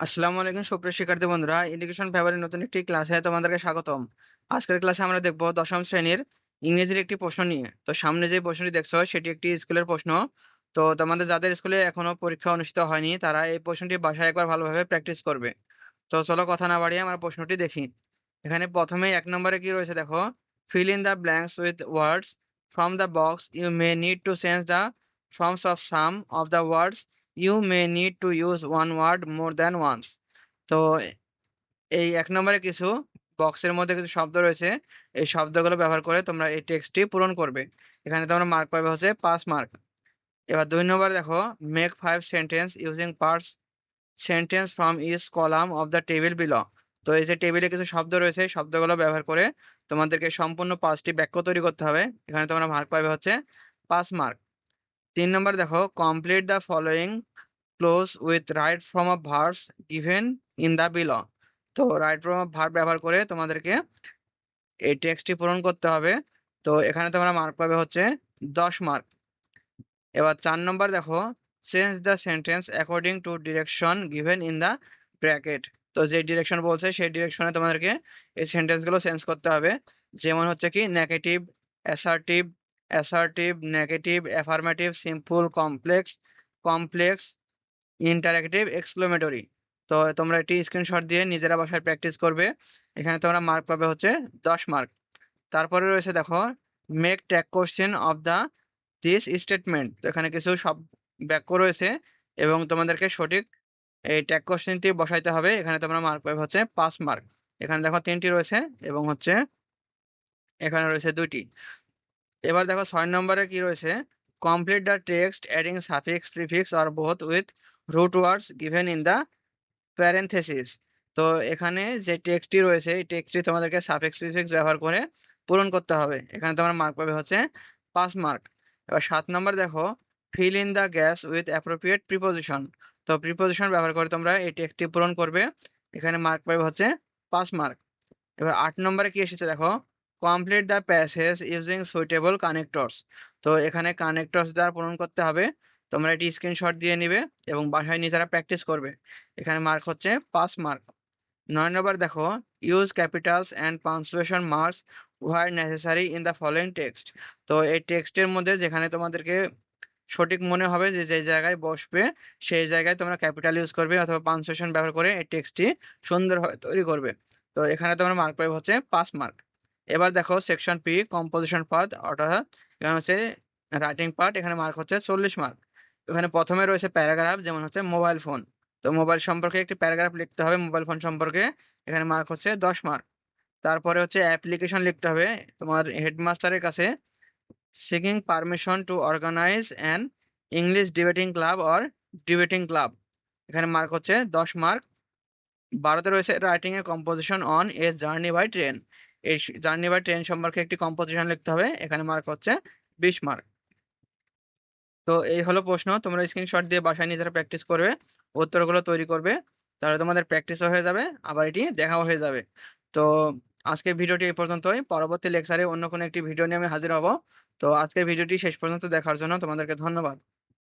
আসসালামু আলাইকুম, সুপ্রিয় শিক্ষার্থী বন্ধুরা। এডুকেশন ফেভারের নতুন একটি ক্লাসে তোমাদেরকে স্বাগতম। আজকের ক্লাসে আমরা দেখব দশম শ্রেণির ইংরেজির একটি প্রশ্ন নিয়ে। তো সামনে যে প্রশ্নটি দেখছ, সেটি একটি স্কুলের প্রশ্ন। তো তোমাদের যাদের স্কুলে এখনও পরীক্ষা অনুষ্ঠিত হয়নি, তারা এই প্রশ্নটি বাসায় একবার ভালোভাবে প্র্যাকটিস করবে। তো চলো কথা না বাড়িয়ে আমরা প্রশ্নটি দেখি। এখানে প্রথমেই এক নম্বরে কি রয়েছে দেখো? Fill in the blanks with words from the box you may need to change the forms of some of the words you may need to use one word more than once তো, এই এক নম্বরে কিছু বক্সের মধ্যে কিছু শব্দ রয়েছে। এই শব্দগুলো ব্যবহার করে তোমরা এই টেক্সটটি পূরণ করবে। এখানে তোমরা মার্ক পাবে হচ্ছে পাঁচ মার্ক এবার দুই নম্বর দেখো make five sentence using parts sentence from each column of the table below তো, এই যে টেবিলে কিছু শব্দ রয়েছে শব্দগুলো ব্যবহার করে তোমাদেরকে সম্পূর্ণ পাঁচটি বাক্য তৈরি করতে হবে। এখানে তোমরা মার্ক পাবে হচ্ছে পাঁচ মার্ক তিন নম্বর দেখো complete the following cloze with right from of verbs given in the below তো রাইট ফ্রম অফ ভার্ব ব্যবহার করে তোমাদেরকে এই টেক্সটটি পূরণ করতে হবে। তো এখানে তোমরা মার্ক পাবে হচ্ছে দশ মার্ক এবার চার নম্বর দেখো change the sentence according to direction given in the bracket তো যে ডিরেকশন বলছে, সেই ডিরেকশনে তোমাদেরকে এই সেন্টেন্সগুলো চেঞ্জ করতে হবে। যেমন হচ্ছে কি negative assertive assertive negative affirmative simple complex complex interactive exclamatory তো তোমরা এটি স্ক্রিনশট দিয়ে নিজেরা বাসায় প্র্যাকটিস করবে। এখানে তোমরা মার্ক পাবে হচ্ছে দশ মার্ক তারপরে রয়েছে দেখো make tag question of the this statement তো এখানে কিছু সব বাক্য রয়েছে এবং তোমাদেরকে সঠিক এই ট্যাগ কোশ্চেনটি বসাইতে হবে। এখানে তোমরা মার্ক পাবে হচ্ছে পাঁচ মার্ক এখানে দেখো তিনটি রয়েছে এবং হচ্ছে এখানে রয়েছে দুইটি। এবার দেখো ছয় নম্বরে কি রয়েছে? Complete the text adding suffix prefix or both with root words given in the parenthesis তো এখানে যে টেক্সটটি রয়েছে, এই টেক্সটটি তোমাদেরকে সাফিক্স প্রিফিক্স ব্যবহার করে পূরণ করতে হবে। এখানে তোমার মার্ক পাবে হচ্ছে পাঁচ মার্ক এবার সাত নম্বর দেখো fill in the gaps with appropriate preposition তো প্রিপোজিশন ব্যবহার করে তোমরা এই টেক্সটটি পূরণ করবে। এখানে মার্ক পাবে হচ্ছে পাঁচ মার্ক এবার আট নম্বরে কি এসেছে দেখো complete the passage using suitable connectors তো এখানে কানেক্টরস দ্বারা পূরণ করতে হবে। তোমরা এটি স্ক্রিনশট দিয়ে নিবে এবং বাসায় নিজেরা প্র্যাকটিস করবে। এখানে মার্ক হচ্ছে পাঁচ মার্ক নয় নম্বর দেখো use capitals and punctuation marks where necessary in the following text তো এই টেক্সটের মধ্যে যেখানে তোমাদেরকে সঠিক মনে হবে যে যে জায়গায় বসবে, সেই জায়গায় তোমরা ক্যাপিটাল ইউজ করবে অথবা পাঞ্চুয়েশন ব্যবহার করে এই টেক্সটটি সুন্দরভাবে তৈরি করবে। তো এখানে তোমার মার্ক পাবে হচ্ছে পাঁচ মার্ক এবার দেখো সেকশন পি কম্পোজিশন পার্ট অর্থাৎ এখানে হচ্ছে রাইটিং পার্ট এখানে মার্ক হচ্ছে চল্লিশ মার্ক এখানে প্রথমে রয়েছে প্যারাগ্রাফ যেমন হচ্ছে মোবাইল ফোন তো মোবাইল সম্পর্কে একটি প্যারাগ্রাফ লিখতে হবে মোবাইল ফোন সম্পর্কে এখানে মার্ক হচ্ছে দশ মার্ক তারপরে হচ্ছে অ্যাপ্লিকেশন লিখতে হবে, তোমার হেডমাস্টারের কাছে seeking permission to organize an English debating club or debating club এখানে মার্ক হচ্ছে দশ মার্ক বারোতে রয়েছে writing a composition on a journey by train এই জার্নি বাই ট্রেন সম্পর্কে একটি কম্পোজিশন লিখতে হবে। এখানে মার্ক হচ্ছে বিশ মার্ক তো এই হলো প্রশ্ন, তোমরা স্ক্রিনশট দিয়ে বাসায় নিজেরা প্র্যাকটিস করবে, উত্তরগুলো তৈরি করবে, তাহলে তোমাদের প্র্যাকটিসও হয়ে যাবে, আবার এটি দেখাও হয়ে যাবে। তো আজকের ভিডিওটি এই পর্যন্তই, পরবর্তী লেকচারে অন্য কোনো একটি ভিডিও নিয়ে আমি হাজির হব। তো আজকের ভিডিওটি শেষ পর্যন্ত দেখার জন্য তোমাদেরকে ধন্যবাদ।